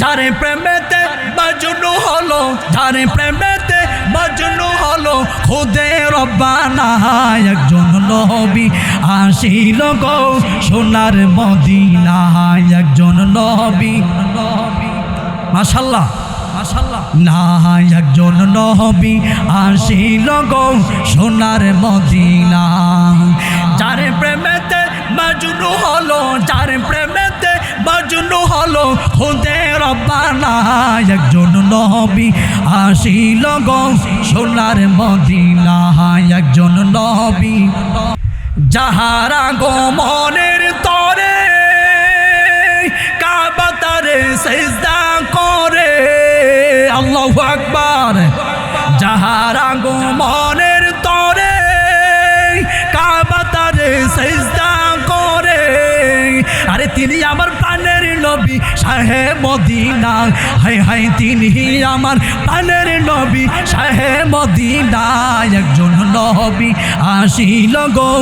যারে প্রেমেতে বাজনু হলো, যারে প্রেমেতে বাজনু হলো, খুদে রব্বানা একজন নবী আসিল গো, সোনার মদিনায় একজন নবী। মাশাল্লাহ না একজন নবী আসিল গো, সোনার মদিনা যার প্রেমেতে বাজনু হলো, যার প্রেমেতে বাজনু হলো খুদে রব্বানা। একজন নবী আসিল গো সোনার মদিনা একজন নবী যাহারা গো মনের তরে কাবাতারে সেজদা করে। আল্লাহু আকবার। যাহারা গো মনের মদিনা হাই হাই তিনি আমার প্রাণের নবী। সাহে মদিনা একজন নবী আসিল গো।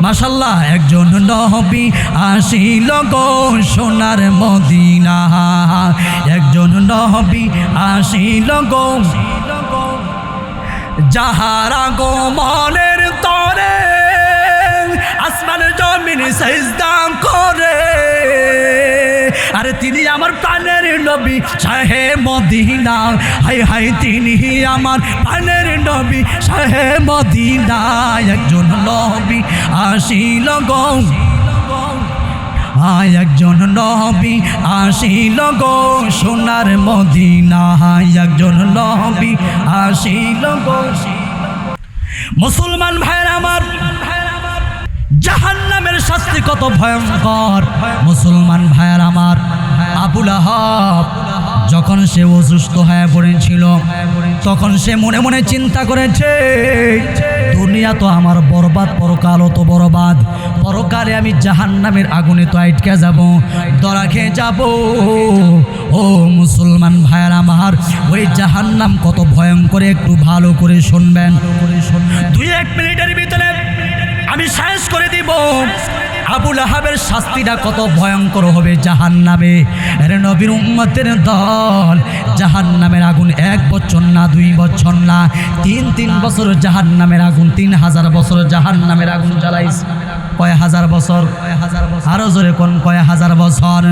মাশাল্লাহ, একজন নবী আসিল গো সোনার মদিনা। একজন নবী আসিল গো। যাহারা গো মনের তরে নবী সাহে মদিনা। হাই হাই তিনি আমার প্রাণের নবী সাহে মদিনা। একজন নবী আসিল গো। আয় একজন নবী আসিল গো সোনার মদিনা। একজন নবী আসিল গো। মুসলমান ভাইয়ের আমার জাহান্নামের শাস্তি কত ভয়ঙ্কর। মুসলমান ভাইয়ার আমার আবুল আহাব। যখন সে অসুস্থ হয়ে পড়েছিল, তখন সে মনে মনে চিন্তা করেছে, দুনিয়া তো আমার বরবাদ, পরকালও তো বরবাদ। পরকালে আমি জাহান্নামের আগুনে তো আটকে যাব দরা খেয়ে যাব। ও মুসলমান ভাইয়ার আমার, ওই জাহান্নাম কত ভয়ঙ্কর, একটু ভালো করে শুনবেন। দুই এক মিনিটের ভিতরে আমি শেষ করে দিব। আবুল আহাবের শাস্তিটা কত ভয়ঙ্কর হবে জাহান নামে এর নবীর উম্মতের দল জাহান নামের আগুন এক বছর না, দুই বছর না, তিন তিন বছর জাহান নামের আগুন, তিন হাজার বছর জাহান নামের আগুন জ্বালাইস কয় হাজার বছর? আরও জোরে কোন কয় হাজার বছর?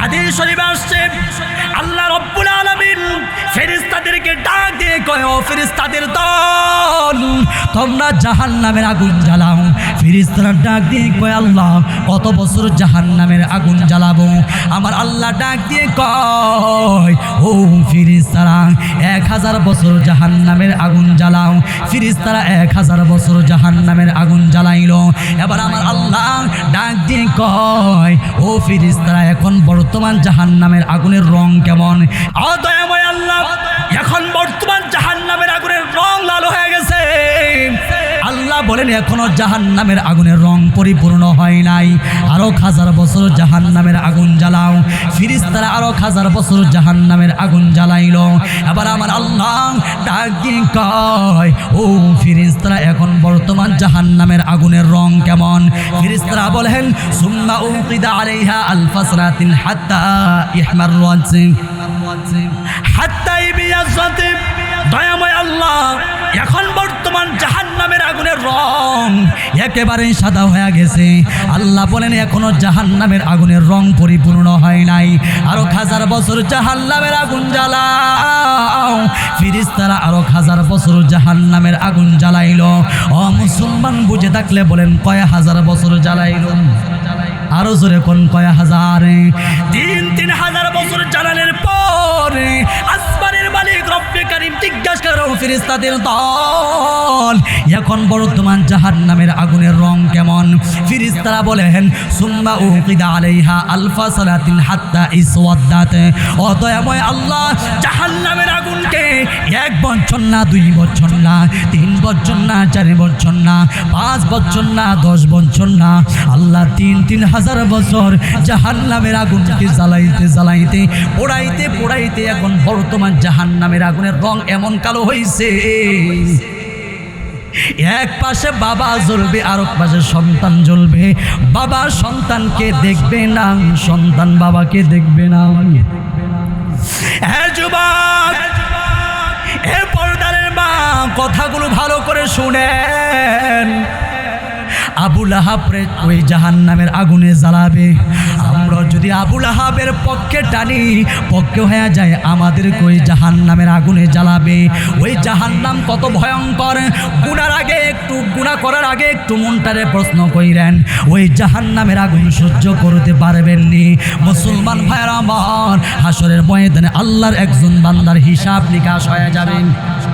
হাদিস শরীফ আসছে, আল্লাহ রব্বুল আলামিন ফেরেশতাদেরকে ডাক দিয়ে কয়, ও ফেরেশতাদের দল, তোমরা জাহান নামের আগুন জ্বালাও ফেরেশতারা ডাক দিয়ে কয়, আল্লাহ, কত বছর জাহান নামের আগুন জ্বালাবো? আমার আল্লাহ ডাক দিয়ে কয়, ও ফিরিস্তারা এক হাজার বছর জাহান নামের আগুন জ্বালাও। ফিরিস্তারা এক হাজার বছর জাহান নামের আগুন জ্বালাইল। এবার আমার আল্লাহ ডাক দিয়ে কয়, ও ফিরিস্তারা এখন বর্তমান জাহান নামের আগুনের রং কেমন? আল্লাহ, এখন বর্তমান বলেন, এখনও জাহান নামের আগুনের রং পরিপূর্ণ হয় নাই। আরও হাজার বছর জাহান নামের আগুন জ্বালাও। ফিরিস্তারা আরও হাজার বছর জাহান নামের আগুন জ্বালাইলো। এবার আমার আল্লাহ কয়, ও ফিরিস্তারা, এখন বর্তমান জাহান নামের আগুনের রং কেমন? ফিরিস্তারা বলেন, সুম্মা হাত্তা দয়াময় আল্লাহ একেবারে সাদা হয়ে গেছে। আল্লাহ বলেন, এখনও জাহান নামের আগুনের রং পরিপূর্ণ হয় নাই। আরও হাজার বছর জাহান নামের আগুন জ্বালাও। ফিরিস্তারা আরও হাজার বছর জাহান নামের আগুন জ্বালাইলো। ও মুসলমান, বুঝে থাকলে বলেন, কয় হাজার বছর জ্বালাইলো? আরও জোরে কোন কয় হাজারে? তিন তিন হাজার বছর জ্বালানোর পরে কারিম জিজ্ঞাসা করো ফিরিস্তাদের দল। এখন বর্তমান জাহান নামের আগুনের রং কেমন? ফিরিস্তারা বলেন, সুম্মা উকিদা আলাইহা আলফা সালাতিন হাত্তা ইসওয়াদ্দাত। অতএব আল্লাহ জাহান এক বছর না, দুই বছর না, তিন বছর না, চার বছর না, পাঁচ বছর না, দশ বছর না। আল্লাহ তিন তিন হাজার বছর জাহান নামের আগুনকে জ্বালাইতে জ্বালাইতে, পোড়াইতে পোড়াইতে এখন বর্তমান জাহান নামের আগুনের রং এমন কালো হয়েছে এক পাশে বাবা জ্বলবে আর এক পাশে সন্তান জ্বলবে। বাবা সন্তানকে দেখবে না, সন্তান বাবাকে দেখবে না। হ্যাঁ যুবক! কথাগুলো ভালো করে শুনেন। আবুল আহাবরে ওই জাহান নামের আগুনে জ্বালাবে। আমরা যদি আবুল আহাবের পক্ষে টানি, পক্ষে হয়ে যায় আমাদের ওই জাহান নামের আগুনে জ্বালাবে। ওই জাহান নাম কত ভয়ঙ্কর। গুনার আগে একটু, গুণা করার আগে একটু মনটারে প্রশ্ন কইরেন, ওই জাহান নামের আগুন সহ্য করতে পারবেননি মুসলমান ভাইয়ের আমার হাসরের ময়দানে আল্লাহর একজন বান্দার হিসাব নিকাশ হয়ে যাবেন